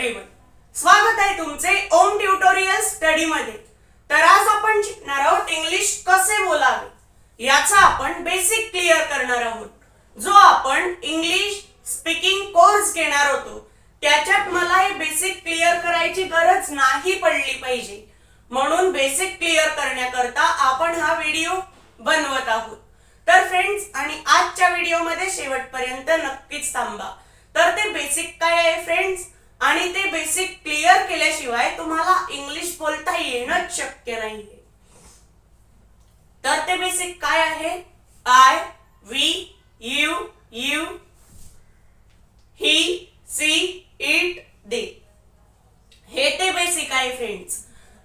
Everyone स्वागत आहे तुमचे ओम ट्युटोरियल स्टडी मध्ये तर आज आपण शिकणार आहोत इंग्लिश कसे बोलावे? याचा आपण बेसिक क्लिअर करणार आहोत. जो आपण इंग्लिश स्पीकिंग कोर्स घेणार होतो त्याच्यात मला हे बेसिक क्लिअर करायची गरज नाही पडली पाहिजे. म्हणून बेसिक क्लिअर करण्याकरता आपण हा व्हिडिओ बनवत आहोत. तर फ्रेंड्स आणि आजच्या व्हिडिओमध्ये शेवटपर्यंत नक्कीच थांबा. तर ते बेसिक काय आहे फ्रेंड्स आणि ते बेसिक क्लिअर केल्याशिवाय तुम्हाला इंग्लिश बोलता येणंच शक्य नाहीये. तर ते बेसिक काय आहे? I we you you he she it they हे ते बेसिक आहे फ्रेंड्स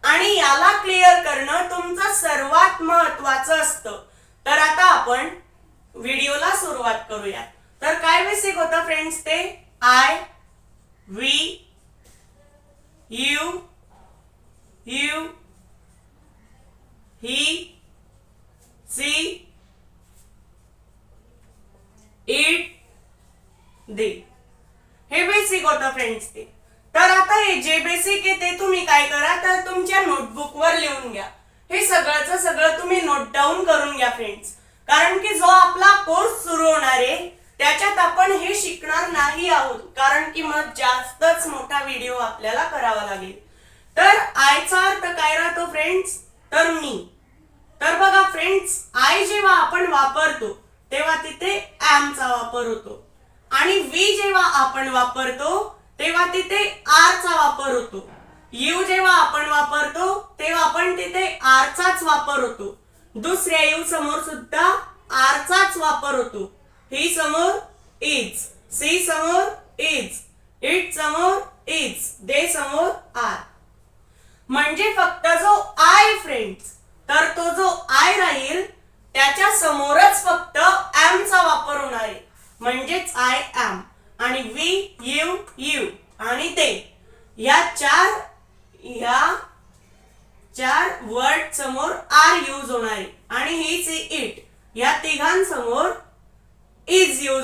आणि याला क्लिअर करणं तुमचं सर्वात महत्वाचं असतं. तर आता आपण व्हिडिओला सुरुवात करूया तर काय बेसिक होतं फ्रेंड्स ते? I we you you he she it, they. हे बेसिक होतं फ्रेंड्स ते तर आता हे जे बेसिक आहे ते तुम्ही काय करा तर तुमच्या नोटबुकवर लिहून घ्या. हे सगळंच सगळं तुम्ही नोट डाऊन करून घ्या फ्रेंड्स कारण की जो आपला कोर्स सुरू होणार आहे त्याच्यात आपण हे शिकणार नाही आहोत. कारण की मग जास्तच मोठा व्हिडिओ आपल्याला करावा लागेल. तर आयचा अर्थ काय राहतो फ्रेंड्स तर मी. तर बघा फ्रेंड्स आय जेव्हा आपण वापरतो तेव्हा तिथे चा वापर होतो. आणि वी जेव्हा आपण वापरतो तेव्हा तिथे आर चा वापर होतो. यू जेव्हा आपण वापरतो तेव्हा आपण तिथे आर चाच वापर होतो. दुसऱ्या यू समोर सुद्धा आर चाच वापर होतो. ही समोर इज सी समोर इज इट समोर इज दे समोर आर म्हणजे फक्त जो आय फ्रेंड्स तर तो जो आय राहील त्याच्या समोरच फक्त एम चा वापर होणार आहे. म्हणजेच आय एम आणि वी यू यू आणि ते या चार या चार वर्ड समोर आर यूज होणार आहे. आणि ही सी इट या तिघांसमोर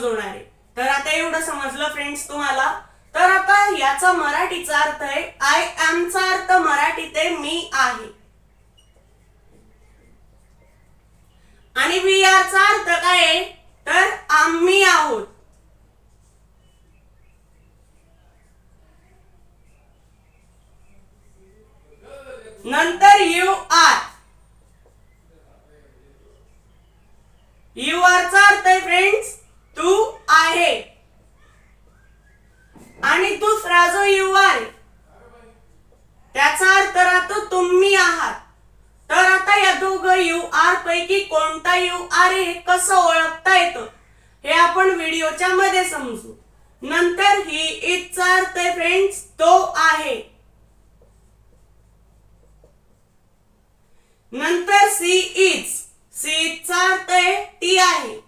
जुळणार आहे. तर आता एवढं समजलं फ्रेंड्स तुम्हाला? तर आता याचा मराठीचा अर्थ आहे आय एमचा अर्थ मराठीत आहे मी आहे. आणि वी आरचा अर्थ काय आहे? तर आम्ही आहोत. नंतर यू आर. यू आर चा अर्थ आहे फ्रेंड्स तू आहे. आणि दुसरा जो यू आर त्याचा अर्थ राहतो तुम्ही आहात. तर आता या दोघं यू आर पैकी कोणता यू आर हे कसं ओळखता येतं हे आपण व्हिडिओच्या मध्ये समजू. नंतर ही इथचा अर्थ फ्रेंड्स तो आहे. नंतर सी इज सी चा अर्थ आहे ती आहे.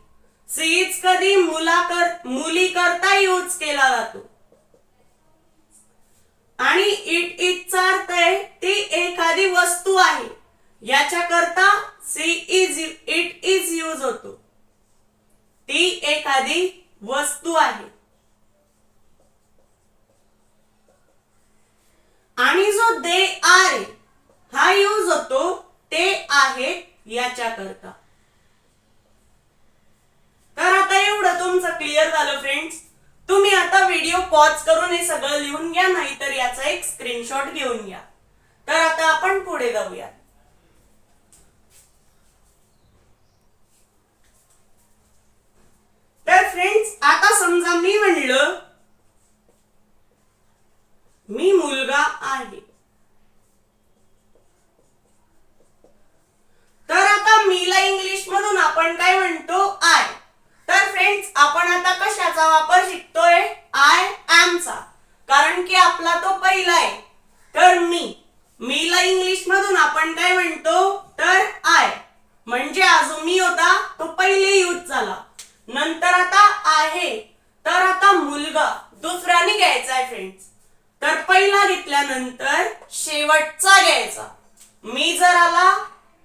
सी इज कधी मुला कर मुली करता यूज केला जातो. आणि इट इजचा अर्थ आहे ती एखादी वस्तू आहे. याच्या करता she is it is use होतो. ती एखादी वस्तू आहे. आणि जो दे आर हा यूज होतो ते आहेत याच्या करता तर आता एवढं तुमचं क्लिअर झालं फ्रेंड्स तुम्ही आता व्हिडिओ पॉज करून हे सगळं लिहून घ्या नाहीतर याचा एक स्क्रीनशॉट घेऊन घ्या. तर आता आपण पुढे जाऊया. तर फ्रेंड्स आता समजा मी म्हणलं मी मुलगा आहे. तर आता मीला इंग्लिश मधून आपण काय म्हणतो? आय तर फ्रेंड्स आपण आता कशाचा वापर शिकतोय? आय एम चा. कारण की आपला तो पहिला आहे. तर मी मीला इंग्लिश मधून आपण काय म्हणतो? तर आय म्हणजे अजून मी होता तो पहिले यूज झाला. नंतर आता आहे. तर आता मुलगा दुसऱ्याने घ्यायचा आहे फ्रेंड्स तर पहिला घेतल्यानंतर शेवटचा घ्यायचा. मी जर आला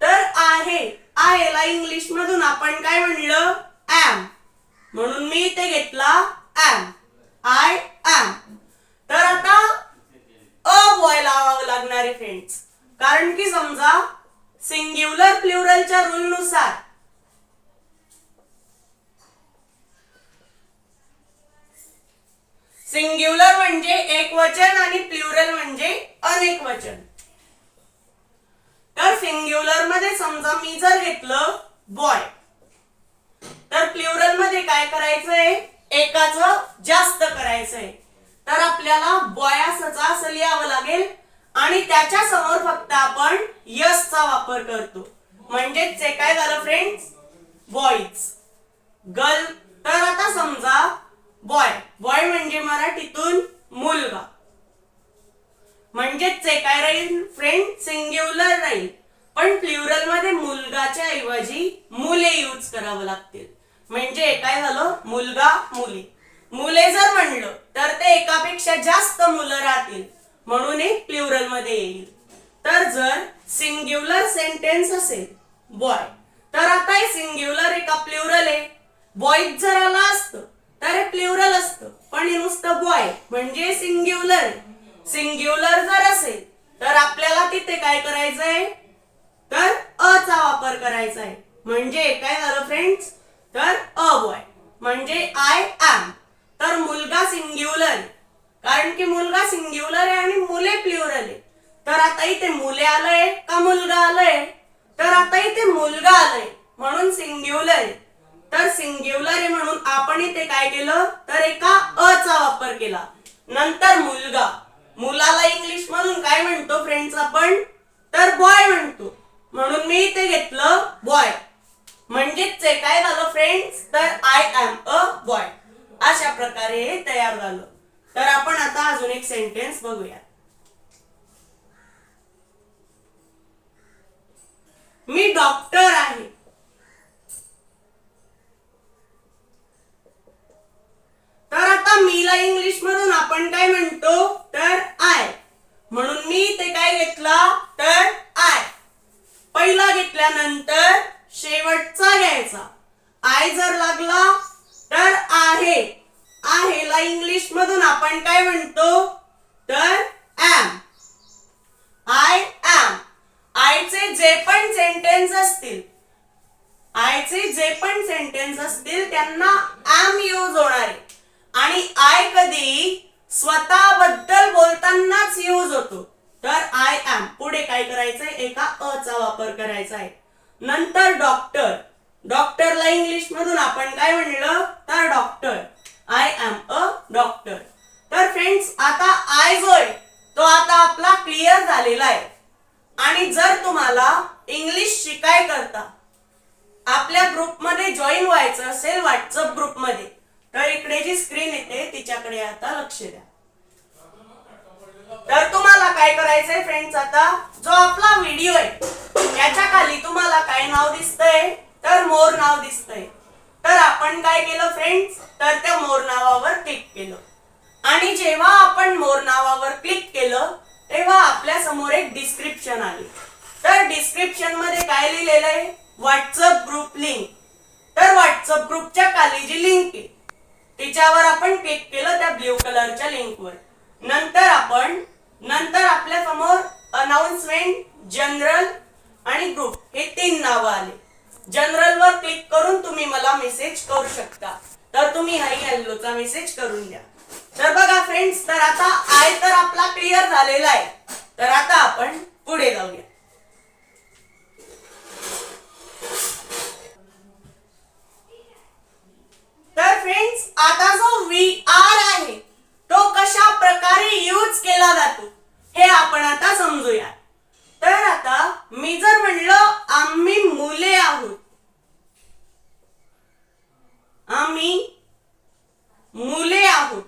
तर आहे. आहेला इंग्लिश मधून आपण काय म्हणलं? ऍम म्हणून मी इथे घेतला ऍम आय ऍम तर आता अ बॉय लावावं लागणारी फ्रेंड्स कारण की समजा सिंग्युलर प्लुरलच्या रूल नुसार सिंग्युलर म्हणजे एक वचन आणि प्लुरल म्हणजे अनेक वचन. तर सिंग्युलरमध्ये समजा मी जर घेतलं बॉय तर प्लुरलमध्ये काय करायचंय? एकाच जास्त करायचंय. तर आपल्याला बॉयासचा असं लिहावं लागेल आणि त्याच्यासमोर फक्त आपण यस चा वापर करतो. म्हणजेच ते काय झालं फ्रेंड्स बॉईज गर्ल तर आता समजा बॉय बॉय म्हणजे मराठीतून मुलगा. म्हणजेच ते काय राहील फ्रेंड सिंग्युलर राहील. पण प्लुरलमध्ये मुलगाच्या ऐवजी मुले यूज करावं लागतील. म्हणजे काय झालं? मुलगा मुली. मुले जर म्हणलं तर ते एकापेक्षा जास्त मुलं राहतील. म्हणून एक प्लुरलमध्ये येईल. तर जर सिंग्युलर सेंटेन्स असेल बॉय तर आता हे सिंग्युलर एका प्लुरल आहे. बॉय जर आला असतं तर हे प्लुरल असतं. पण हे नुसतं बॉय म्हणजे सिंग्युलर सिंग्युलर जर असेल तर आपल्याला तिथे काय करायचंय? तर अ चा वापर करायचा आहे म्हणजे काय झालं फ्रेंड्स तर अ बॉय म्हणजे आय ॲम तर मुलगा सिंग्युलर कारण की मुलगा सिंग्युलर आहे आणि मुले प्युअर आहे. तर आता इथे मुले आलंय का मुलगा आलंय? तर आता इथे मुलगा आलंय म्हणून सिंग्युलर आहे. तर सिंग्युलर आहे म्हणून आपण इथे काय केलं? तर एका अ चा वापर केला. नंतर मुलगा. मुलाला इंग्लिश मधून काय म्हणतो फ्रेंड्स आपण? तर बॉय म्हणतो. म्हणून मी इथे घेतलं बॉय म्हणजेच ते काय झालं फ्रेंड्स तर आय एम अ बॉय अशा प्रकारे हे तयार झालं. तर आपण आता अजून एक सेंटेन्स बघूया. मी डॉक्टर आहे. तर आता मीला इंग्लिश मधून आपण काय म्हणतो? तर आय म्हणून मी ते काय घेतला? तर आय पहिला घेतल्यानंतर शेवटचा घ्यायचा. आय जर लागला तर आहे. आहेला इंग्लिश मधून आपण काय म्हणतो? तर ऍम आय एम आयचे जे पण सेंटेन्स असतील आयचे जे पण सेंटेन्स असतील त्यांना ऍम यूज होणार. आहे आणि आय कधी स्वतःबद्दल बोलतानाच यूज होतो. तर आय ॲम पुढे काय करायचंय? एका अ चा वापर करायचा आहे. नंतर डॉक्टर. डॉक्टरला इंग्लिश मधून आपण काय म्हणलं? तर doctor. I am a doctor तर फ्रेंड्स आता आय जो आहे तो आता आपला क्लिअर झालेला आहे. आणि जर तुम्हाला इंग्लिश शिकाय करता आपल्या ग्रुपमध्ये जॉईन व्हायचं असेल व्हॉट्सअप ग्रुपमध्ये तर इकडे जी स्क्रीन येते तिच्याकडे आता लक्ष द्या. तर तुम्हाला काय करायचंय फ्रेंड्स आता जो आपला व्हिडिओ आहे त्याच्याखाली तुम्हाला काय नाव दिसतंय? तर मोर नाव दिसतंय. तर आपण काय केलं फ्रेंड्स तर त्या मोर नावावर क्लिक केलं. आणि जेव्हा आपण मोर नावावर क्लिक केलं तेव्हा आपल्यासमोर एक डिस्क्रिप्शन आली. तर डिस्क्रिप्शनमध्ये काय लिहिलेलं आहे? व्हॉट्सअप ग्रुप लिंक तर व्हॉट्सअप ग्रुपच्या खाली जी लिंक आहे तिच्यावर आपण क्लिक केलं त्या ब्ल्यू कलरच्या लिंकवर नंतर आपण नंतर आपल्यासमोर अनाउन्समेंट जनरल आणि ग्रुप हे तीन नावं आले. जनरल वर क्लिक करून तुम्ही मला मेसेज करू शकता. तर तुम्ही हाई हॅलोचा मेसेज करून द्या. तर बघा फ्रेंड्स तर आता आय तर आपला क्लिअर झालेला आहे. तर आता आपण पुढे जाऊया. तर फ्रेंड्स आता जो वी आर तो कशा प्रकारे यूज केला जातो हे आपण आता समजूया तर आता मी जर म्हणलं आम्ही मुले आहोत. आम्ही मुले आहोत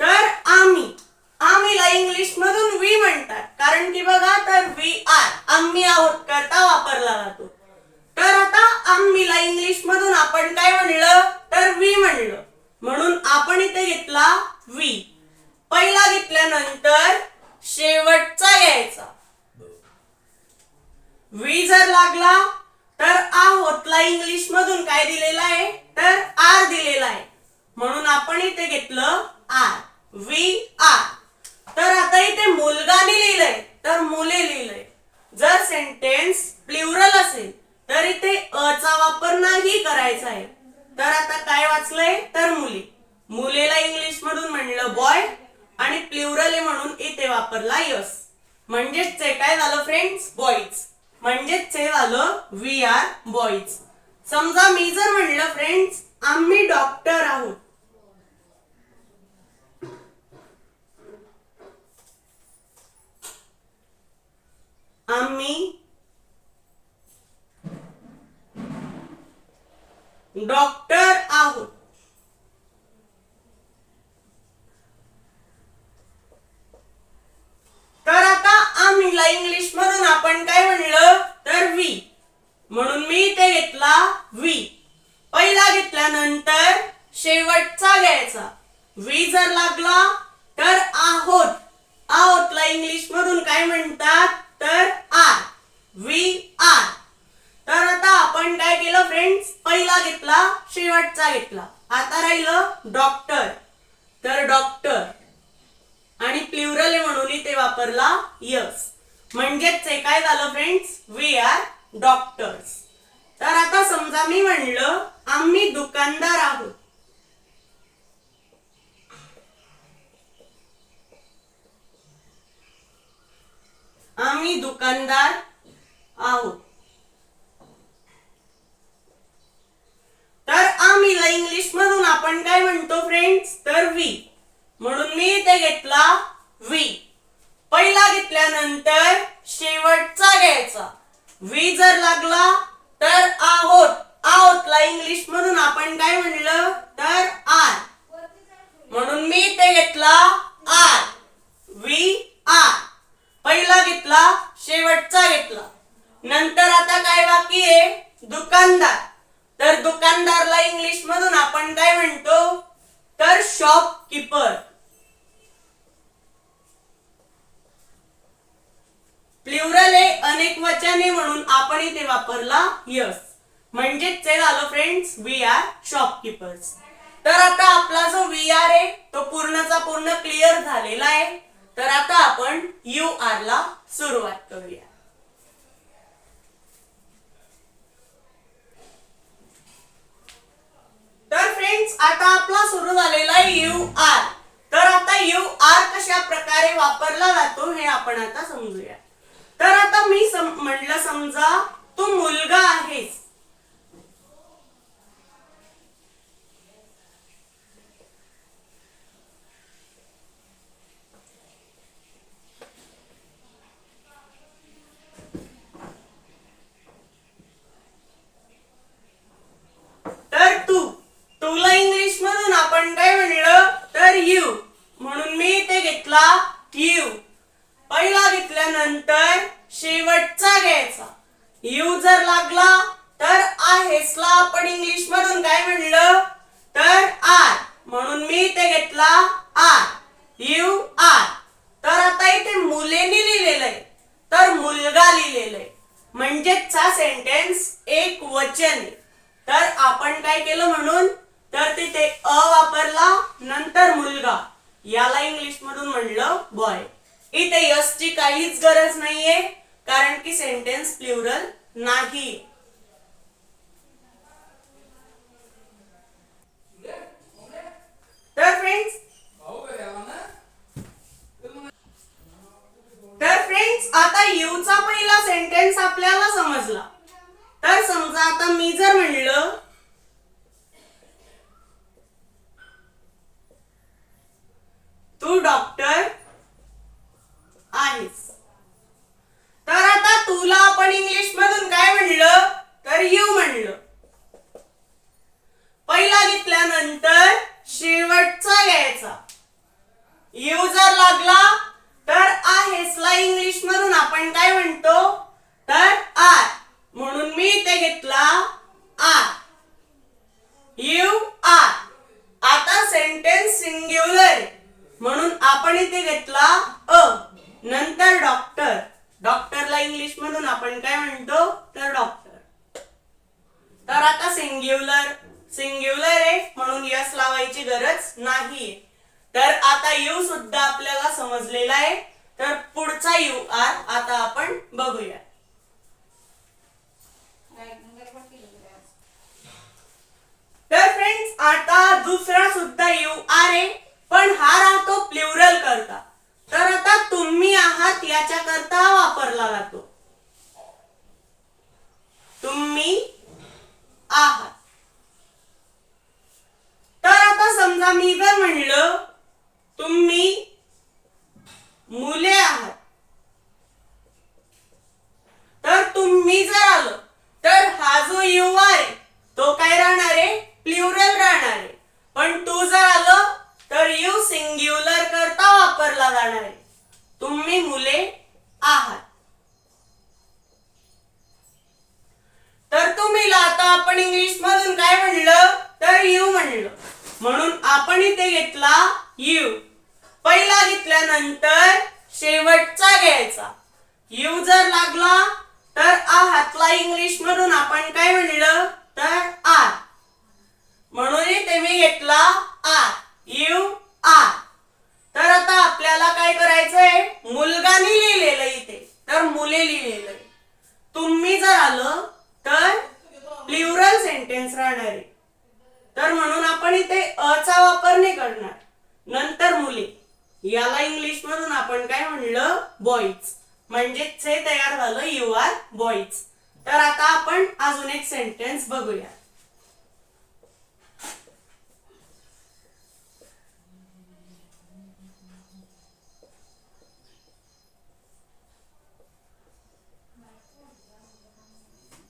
तर आम्ही आम्हीला इंग्लिश मधून वी म्हणतात कारण की बघा तर वी आर आम्ही आहोत करता वापरला जातो तर आता आम्ही ही करायचं आहे तर आता काय वाचलंय तर मुली मुलेला इंग्लिश मधून म्हणलं बॉय आणि प्ल्युरल आहे म्हणून आयस. म्हणजेच ते काय झालं फ्रेंड्स बॉईज म्हणजेच ते झालं वी आर बॉईज समजा मी जर म्हणलं फ्रेंड्स आम्ही डॉक्टर आहोत. आम्ही डॉक्टर आहोत. तर आता आम्हीला इंग्लिश मधून आपण काय म्हणलं? तर वी म्हणून मी ते घेतला वी पहिला घेतल्यानंतर शेवटचा घ्यायचा. वी जर लागला तर आहोत. आहोतला इंग्लिश मधून काय म्हणतात? तर आर वी आर तर आता आपण काय केलं फ्रेंड्स पहिला घेतला शेवटचा घेतला. आता राहिलं डॉक्टर तर डॉक्टर आणि म्हणून इथे वापरला यस. म्हणजेच ते काय झालं फ्रेंड्स वी आर डॉक्टर्स तर आता समजा मी म्हणलं आम्ही दुकानदार आहोत. आम्ही दुकानदार आहोत. तर आम्हीला इंग्लिश मधून आपण काय म्हणतो फ्रेंड्स तर वी म्हणून मी ते घेतला वी. पहिला घेतल्यानंतर शेवटचा घ्यायचा. वी जर लागला तर आहोत. आहोतला इंग्लिश म्हणून आपण काय म्हणलं तर आर म्हणून मी ते घेतला आर वी आर पहिला घेतला शेवटचा घेतला नंतर आता काय बाकी आहे दुकानदार तर दुकानदारला इंग्लिश मधून आपण काय म्हणतो तर शॉपकीपर प्ल्युरल आहे अनेक वचने म्हणून आपण इथे वापरला यस म्हणजेच ते झालं फ्रेंड्स वी आर शॉपकीपर्स तर आता आपला जो व्ही आर आहे तो पूर्णचा पूर्ण क्लिअर झालेला आहे. तर आता आपण यू आर ला सुरुवात करूया. तर फ्रेंड्स आता आपला सुरू झालेला आहे यू आर तर आता यू आर कशा प्रकारे वापरला जातो हे आपण आता समजूया. तर आता मी सम, म्हणलं समजा तू मुलगा आहेस तर तू तुला इंग्लिश मधून आपण काय म्हणलं तर यू म्हणून मी ते घेतला यू पहिला घेतल्यानंतर शेवटचा घ्यायचा यू जर लागला तर आहेसला आपण इंग्लिश मधून काय म्हणलं तर आर म्हणून मी ते घेतला आर यू आर तर आता इथे मुलेनी लिहिलेलं आहे तर मुलगा लिहिलेलं आहे म्हणजेचा सेंटेन्स एक वचन. तर आपण काय केलं म्हणून? तर तिथे अ वापरला नंतर मुलगा. याला इंग्लिश मधून म्हणलं बॉय इथे यस ची काहीच गरज नाहीये कारण की सेंटेन्स प्ल्युरल नाही. तर फ्रेंड्स तर फ्रेंड्स आता यू चा पहिला सेंटेन्स आपल्याला समजला. तर समजा आता मी जर म्हणलं तू डॉक्टर आहेस तर आता तुला आपण इंग्लिश मधून काय म्हणलं तर यू म्हणलं पहिला घेतल्यानंतर शेवटचा घ्यायचा यू जर लागला तर आहेसला इंग्लिश मधून आपण काय म्हणतो तर आर म्हणून मी ते घेतला आर यू आर आता सेंटेन्स सिंग्युलर म्हणून आपण इथे घेतला अ नंतर डॉक्टर डॉक्टरला इंग्लिश मधून आपण काय म्हणतो तर डॉक्टर तर आता सिंग्युलर सिंग्युलर आहे म्हणून यस लावायची गरज नाहीये तर आता यू सुद्धा आपल्याला समजलेला आहे तर पुढचा यू आर आता आपण बघूया सुद्धा यू आर आहे पण हा राहतो प्ल्युरल करता. तर आता तुम्ही आहात याच्या करता वापरला जातो. तुम्ही आहात. तर आता समजा मी जर म्हणलं तुम्ही मुले आहात. तर तुम्ही जर आलो तर हा जो यू आहे तो काय राहणार आहे? प्लुरल राहणार आहे. पण तू जर आलं तर यू सिंग्युलर करता वापरला जाणार आहे. तुम्ही मुले आहात. तर तुम्ही आता आपण इंग्लिश मधून काय म्हणलं? तर यू म्हणलं. म्हणून आपण इथे घेतला यू. पहिला घेतल्यानंतर शेवटचा घ्यायचा. यू जर लागला तर आहातला इंग्लिश मधून आपण काय म्हणलं? तर आर. म्हणून ते मी घेतला आर यू आर तर आता आपल्याला काय करायचंय? मुलगानी लिहिलेलं इथे. तर मुले लिहिलेलं तुम्ही जर आलं तर प्लुरल सेंटेन्स राहणार आहे. तर म्हणून आपण इथे अचा वापर नाही करणार. नंतर मुले. याला इंग्लिश मधून आपण काय म्हणलं? बॉईज म्हणजेच हे तयार झालं यू आर बॉईज तर आता आपण अजून एक सेंटेन्स बघूया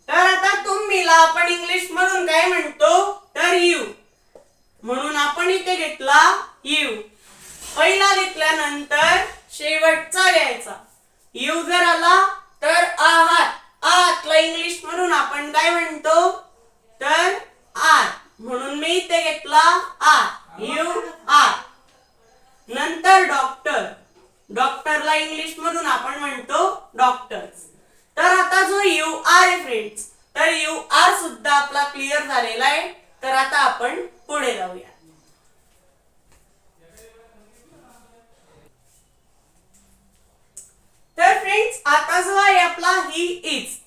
तर आता तुम्हीला आपण इंग्लिश मधून काय म्हणतो तर यू म्हणून आपण इथे घेतला यू पहिला घेतल्यानंतर शेवटचा घ्यायचा यू जर आला तर आहात आहातला इंग्लिश मधून आपण काय म्हणतो तर आर म्हणून मी इथे घेतला आर यू आर नंतर डॉक्टर डॉक्टरला इंग्लिश मधून आपण म्हणतो डॉक्टर्स तर आता जो यू आर आहे फ्रेंड्स तर यू आर सुद्धा आपला क्लिअर झालेला आहे तर आता आपण पुढे जाऊया तर फ्रेंड्स आता जो आहे आपला ही इज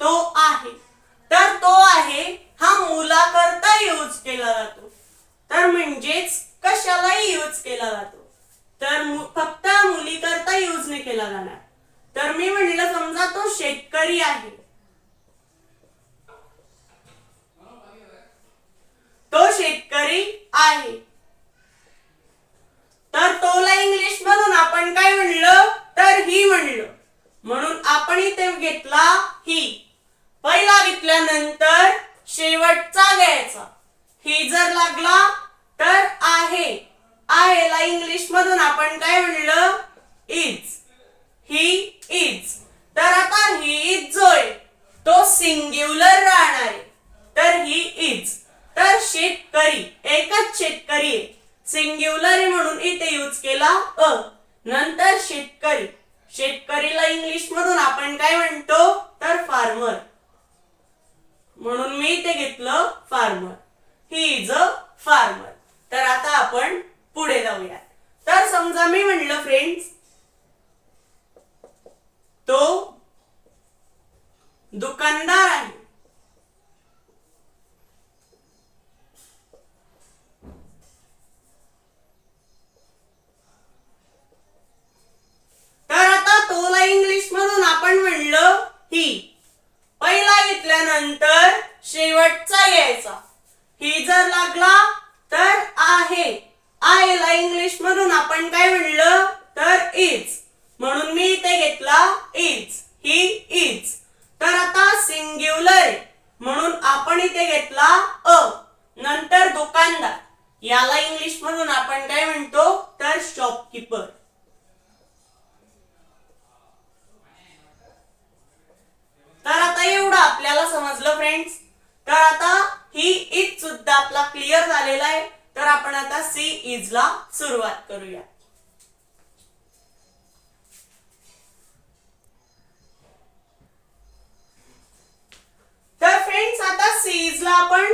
ला आपण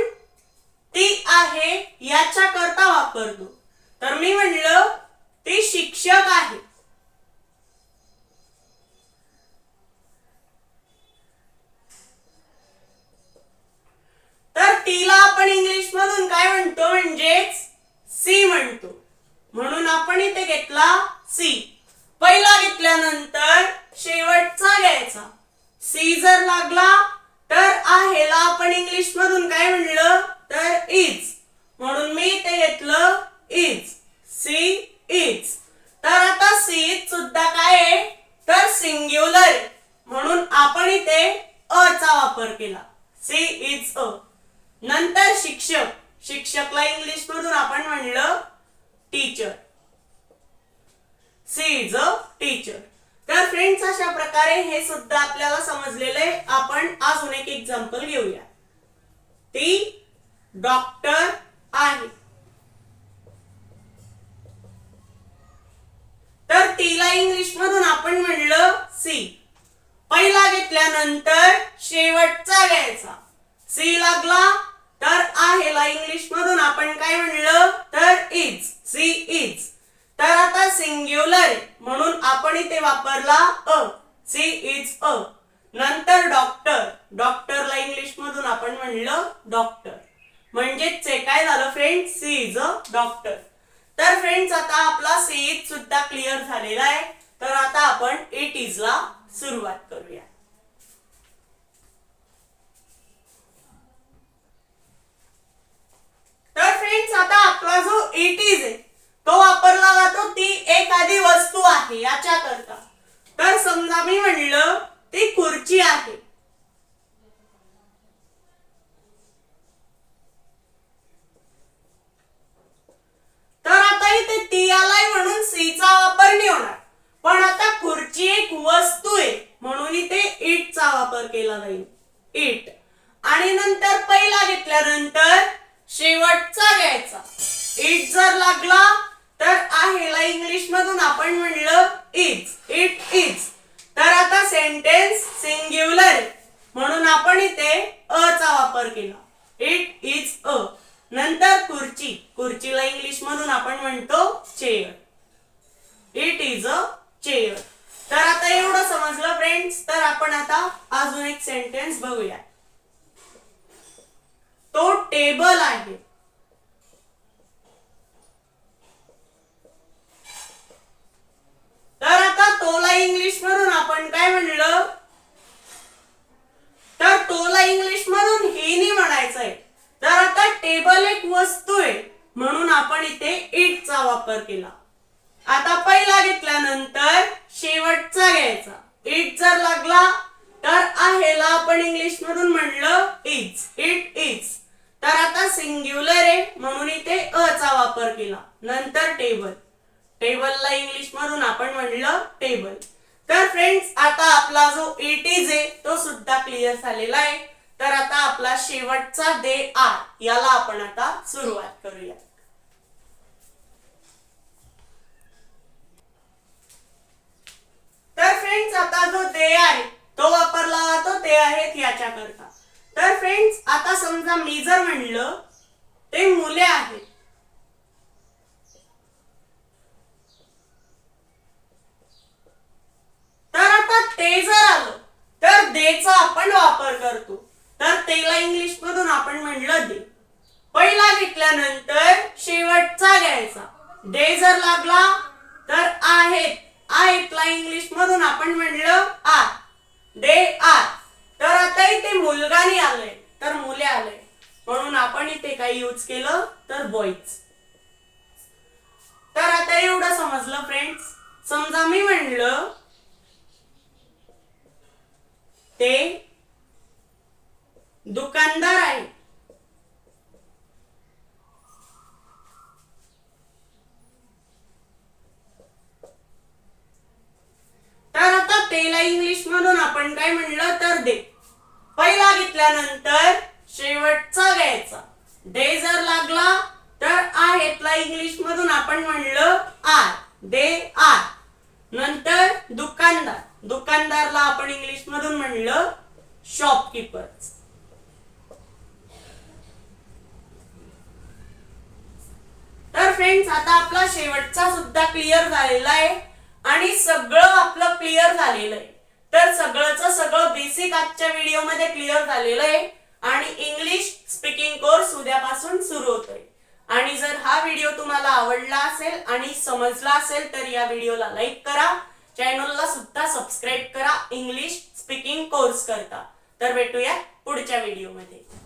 ती आहे याच्या करता वापरतो. तर मी म्हणलं ती शिक्षक आहे. तर तिला आपण इंग्लिश मधून काय म्हणतो? म्हणजेच सी म्हणतो. म्हणून आपण इथे घेतला सी पहिला घेतल्यानंतर शेवटचा घ्यायचा. सी जर लागला तर आहेला आपण इंग्लिश मधून काय म्हणलं? तर इज म्हणून मी ते घेतलं इज सी इज तर आता सी सुद्धा काय आहे? तर सिंग्युलर म्हणून आपण इथे अ चा वापर केला. She is a. नंतर शिक्षक. शिक्षकला इंग्लिश मधून आपण म्हणलं teacher she is a teacher तर फ्रेंड्स अशा प्रकारे हे सुद्धा आपल्याला समजलेलं आहे. आपण अजून एक एक्झाम्पल घेऊया. ती डॉक्टर आहे. तर तिला इंग्लिश मधून आपण म्हणलं सी पहिला घेतल्यानंतर शेवटचा घ्यायचा. सी लागला तर आहेला इंग्लिश मधून आपण काय म्हणलं? तर इज सी इज तर आता सिंग्युलर म्हणून आपण इथे वापरला अ. सी इज अ नंतर डॉक्टर डॉक्टरला इंग्लिश मधून आपण म्हणलं डॉक्टर म्हणजेच ते काय झालं friend she is a doctor तर फ्रेंड्स आता आपला सी इज सुद्धा क्लिअर झालेला आहे. तर आता आपण इट इज ला सुरुवात करूया. तर फ्रेंड्स आता आपला जो इट इज आहे तो वापरला जातो ती एखादी वस्तू आहे याच्या करता तर समजा मी म्हणलं ती खुर्ची आहे. तर आता इथे ती आलाय म्हणून सीचा वापर नाही होणार. पण आता खुर्ची एक वस्तू आहे म्हणून इथे इटचा वापर केला जाईल. इट आणि नंतर पहिला घेतल्यानंतर शेवटचा घ्यायचा. इट जर लागला तर आहेला इंग्लिश मधून आपण म्हणलं इज इट इज तर आता सेंटेन्स सिंग्युलर म्हणून आपण इथे अ चा वापर केला इट इज अ नंतर खुर्ची खुर्चीला इंग्लिश मधून आपण म्हणतो chair it is a chair तर आता एवढं समजलं फ्रेंड्स तर आपण आता अजून एक सेंटेन्स बघूया तो टेबल आहे तर आता तोला इंग्लिश मधून आपण काय म्हणलं तर तोला इंग्लिश मधून हे नाही म्हणायचंय तर आता टेबल एक वस्तू आहे म्हणून आपण इथे इटचा वापर केला आता पहिला घेतल्यानंतर शेवटचा घ्यायचा इट जर लागला तर आहेला आपण इंग्लिश मधून म्हणलं इज इट इज तर आता सिंग्युलर आहे म्हणून इथे अ चा वापर केला. नंतर टेबल. टेबलला इंग्लिश मधून आपण म्हणलं टेबल. तर फ्रेंड्स आता आपला जो इट इज आहे तो सुद्धा क्लिअर झालेला आहे. तर आता आपला शेवटचा दे आर याला आपण आता सुरुवात करूया. तर फ्रेंड्स आता जो दे आहे तो वापरला जातो ते आहेत याच्याकरता. तर फ्रेंड्स आता समजा मी जर म्हणलं ते मुले आहेत. तर आता ते जर आलं तर देचा आपण वापर करतो. तर तेला इंग्लिश मधून आपण म्हणलं दे. पहिला घेतल्यानंतर शेवटचा घ्यायचा. डे जर लागला तर आहेत. आहेतला इंग्लिश मधून आपण म्हणलं आर. They are. तर आता इथे मुलगा नाही आलंय तर मुले आलंय म्हणून आपण इथे काही यूज केलं तर बॉईज तर आता एवढं समजलं फ्रेंड्स समजा मी म्हणलं ते दुकानदार आहे. तर आता तेला इंग्लिश मधून आपण काय म्हणलं तर दे. पहिला घेतल्यानंतर शेवटचा घ्यायचा. डे जर लागला तर आहेतला इंग्लिश मधून आपण म्हणलं आर. They are. नंतर दुकानदार. दुकानदारला आपण इंग्लिश मधून म्हणलं शॉपकीपर तर फ्रेंड्स आता आपला शेवटचा सुद्धा क्लिअर झालेला आहे. आणि सगळं आपलं क्लिअर झालेलं आहे. तर सगळंच सगळं बेसिक आजच्या व्हिडिओमध्ये क्लिअर झालेलं आहे. आणि इंग्लिश स्पीकिंग कोर्स उद्यापासून सुरू होतोय. आणि जर हा हा व्हिडिओ तुम्हाला आवडला असेल आणि समजला असेल तर या व्हिडिओला लाईक करा. चॅनलला सुद्धा सबस्क्राईब करा. इंग्लिश स्पीकिंग कोर्स करता. तर भेटूया पुढच्या व्हिडिओमध्ये